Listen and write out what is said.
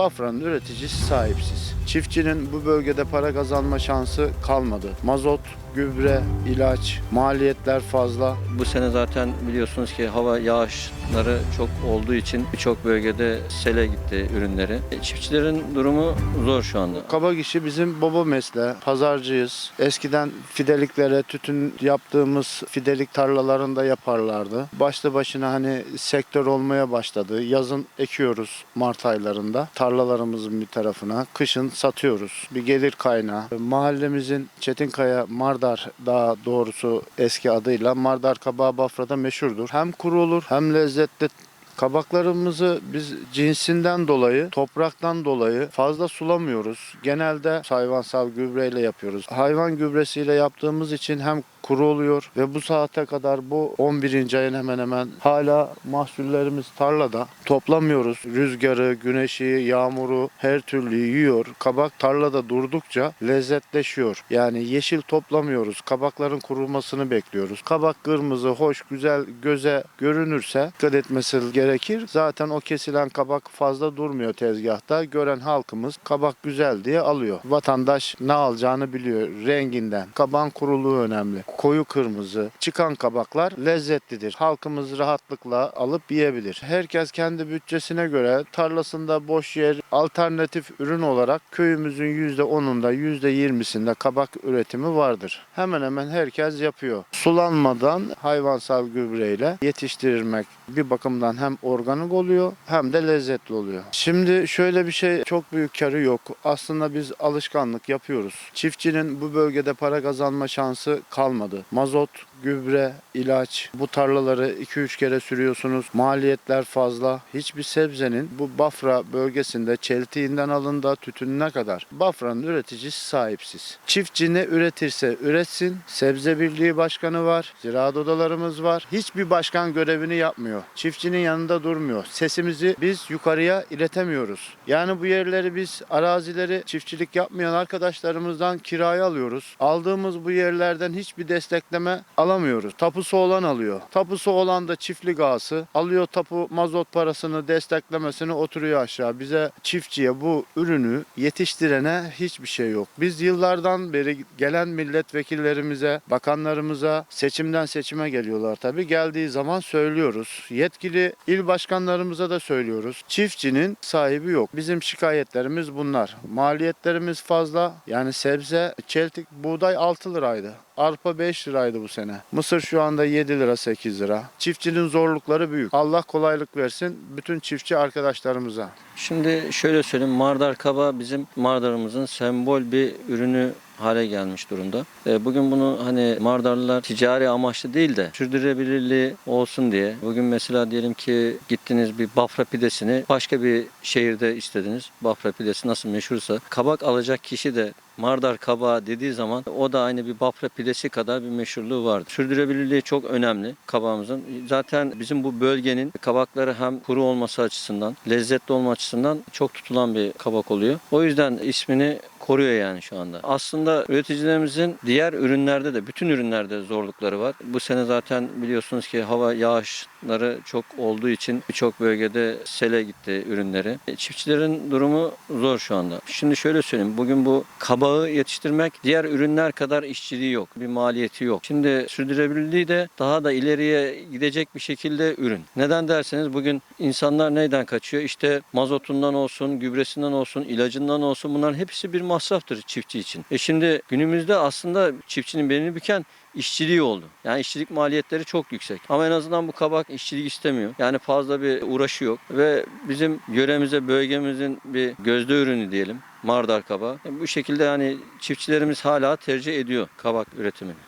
Bafra'nın üreticisi sahipsiz. Çiftçinin bu bölgede para kazanma şansı kalmadı. Mazot, gübre, ilaç, maliyetler fazla. Bu sene zaten biliyorsunuz ki hava yağışları çok olduğu için birçok bölgede sele gitti ürünleri. E, Çiftçilerin durumu zor şu anda. Kabak işi bizim baba mesleği. Pazarcıyız. Eskiden fideliklere tütün yaptığımız fidelik tarlalarında yaparlardı. Başlı başına hani sektör olmaya başladı. Yazın ekiyoruz Mart aylarında tarlalarımızın bir tarafına. Kışın satıyoruz. Bir gelir kaynağı. Mahallemizin Çetinkaya Mardar daha doğrusu eski adıyla Mardar kabağı Bafra'da meşhurdur. Hem kuru olur hem lezzetli Kabaklarımızı biz cinsinden dolayı, topraktan dolayı fazla sulamıyoruz. Genelde hayvansal gübreyle yapıyoruz. Hayvan gübresiyle yaptığımız için hem kuru oluyor ve bu saate kadar bu 11. ayın hemen hemen hala mahsullerimiz tarlada toplamıyoruz. Rüzgarı, güneşi, yağmuru her türlü yiyor. Kabak tarlada durdukça lezzetleşiyor. Yani yeşil toplamıyoruz. Kabakların kurumasını bekliyoruz. Kabak kırmızı, hoş, güzel göze görünürse dikkat etmesi gerekir. Zaten o kesilen kabak fazla durmuyor tezgahta. Gören halkımız kabak güzel diye alıyor. Vatandaş ne alacağını biliyor renginden. Kabağın kuruluğu önemli. Koyu kırmızı çıkan kabaklar lezzetlidir. Halkımız rahatlıkla alıp yiyebilir. Herkes kendi bütçesine göre tarlasında boş yer alternatif ürün olarak köyümüzün %10'unda %20'sinde kabak üretimi vardır. Hemen hemen herkes yapıyor. Sulanmadan hayvansal gübreyle yetiştirilmek bir bakımdan hem organik oluyor hem de lezzetli oluyor. Şimdi şöyle bir şey çok büyük karı yok. Aslında biz alışkanlık yapıyoruz. Çiftçinin bu bölgede para kazanma şansı kalmadı. Mazot, gübre, ilaç bu tarlaları 2-3 kere sürüyorsunuz. Maliyetler fazla. Hiçbir sebzenin bu Bafra bölgesinde çeltiğinden alın da tütününe kadar Bafra'nın üreticisi sahipsiz. Çiftçi ne üretirse üretsin. Sebze Birliği Başkanı var. Ziraat odalarımız var. Hiçbir başkan görevini yapmıyor. Çiftçinin yanında durmuyor. Sesimizi biz yukarıya iletemiyoruz. Yani bu yerleri biz arazileri çiftçilik yapmayan arkadaşlarımızdan kiraya alıyoruz. Aldığımız bu yerlerden hiçbir destekleme alamıyoruz. Tapusu olan alıyor. Tapusu olan da çiftlik ağası alıyor tapu mazot parasını desteklemesini oturuyor aşağı. Bize çiftçiye bu ürünü yetiştirene hiçbir şey yok. Biz yıllardan beri gelen milletvekillerimize, bakanlarımıza seçimden seçime geliyorlar tabii. Geldiği zaman söylüyoruz. Yetkili il başkanlarımıza da söylüyoruz. Çiftçinin sahibi yok. Bizim şikayetlerimiz bunlar. Maliyetlerimiz fazla. Yani sebze, çeltik, buğday 6 liraydı. Arpa 5 liraydı bu sene. Mısır şu anda 7 lira 8 lira. Çiftçinin zorlukları büyük. Allah kolaylık versin bütün çiftçi arkadaşlarımıza. Şimdi şöyle söyleyeyim Mardar kaba bizim Mardar'ımızın sembol bir ürünü hale gelmiş durumda. E, Bugün bunu hani Mardarlılar ticari amaçlı değil de sürdürülebilirliği olsun diye. Bugün mesela diyelim ki gittiniz bir Bafra pidesini başka bir şehirde istediniz. Bafra pidesi nasıl meşhursa kabak alacak kişi de Mardar kabağı dediği zaman o da aynı bir Bafra pidesi kadar bir meşhurluğu vardır. Sürdürülebilirliği çok önemli kabağımızın. Zaten bizim bu bölgenin kabakları hem kuru olması açısından, lezzetli olma açısından çok tutulan bir kabak oluyor. O yüzden ismini koruyor yani şu anda. Aslında üreticilerimizin diğer ürünlerde de bütün ürünlerde zorlukları var. Bu sene zaten biliyorsunuz ki hava yağışları çok olduğu için birçok bölgede sele gitti ürünleri. E, Çiftçilerin durumu zor şu anda. Şimdi şöyle söyleyeyim. Bugün bu kabağı yetiştirmek diğer ürünler kadar işçiliği yok. Bir maliyeti yok. Şimdi sürdürülebilirliği de daha da ileriye gidecek bir şekilde ürün. Neden derseniz bugün insanlar neyden kaçıyor? İşte mazotundan olsun, gübresinden olsun, ilacından olsun bunların hepsi bir masraftır çiftçi için. E şimdi günümüzde aslında çiftçinin belini büken işçiliği oldu. Yani işçilik maliyetleri çok yüksek. Ama en azından bu kabak işçilik istemiyor. Yani fazla bir uğraşı yok ve bizim yöremize, bölgemizin bir gözde ürünü diyelim. Mardar kabağı. E bu şekilde yani çiftçilerimiz hala tercih ediyor kabak üretimini.